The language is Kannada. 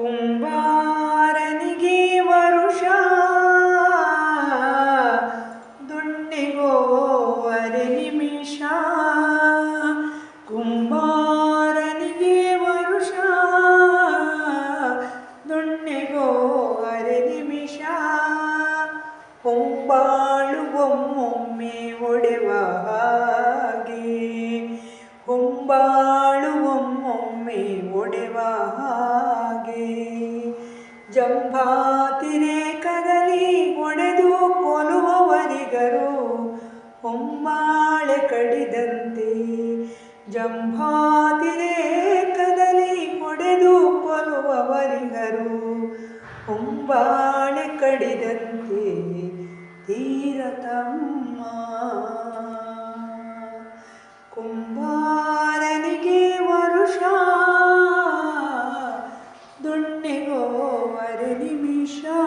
ಕುಂಬಾರನಿಗೆ ವರುಷ. ದುಂಡಿಗೋ ನಿಮಿಷ. ಕುಂಬಾರನಿಗೆ ವರುಷ. ದುಂಡಿಗೋ ಅರೆ ನಿಮಿಷ. ಹೊಂಬಾಳು ಒಮ್ಮೊಮ್ಮೆ ಒಡೆವ ಹಾಗೆ. ಜಂಭಾತಿರೆ ಕದಲಿ ಒಡೆದು ಕೊಲುವವರಿಗರು ಹೊಂಬಾಳೆ ಕಡಿದಂತೆ. ಜಂಭಾತಿರೆ ಕದಲಿ ಒಡೆದು ಕೊಲುವವರಿಗರು ಹೊಂಬಾಳೆ ಕಡಿದಂತೆ. ತೀರತಮ್ಮ ಕುಂಬಾರನಿಗೆ ವರುಷ ದುಂಡಿಗೋ ಅರೆ ನಿಮಿಷ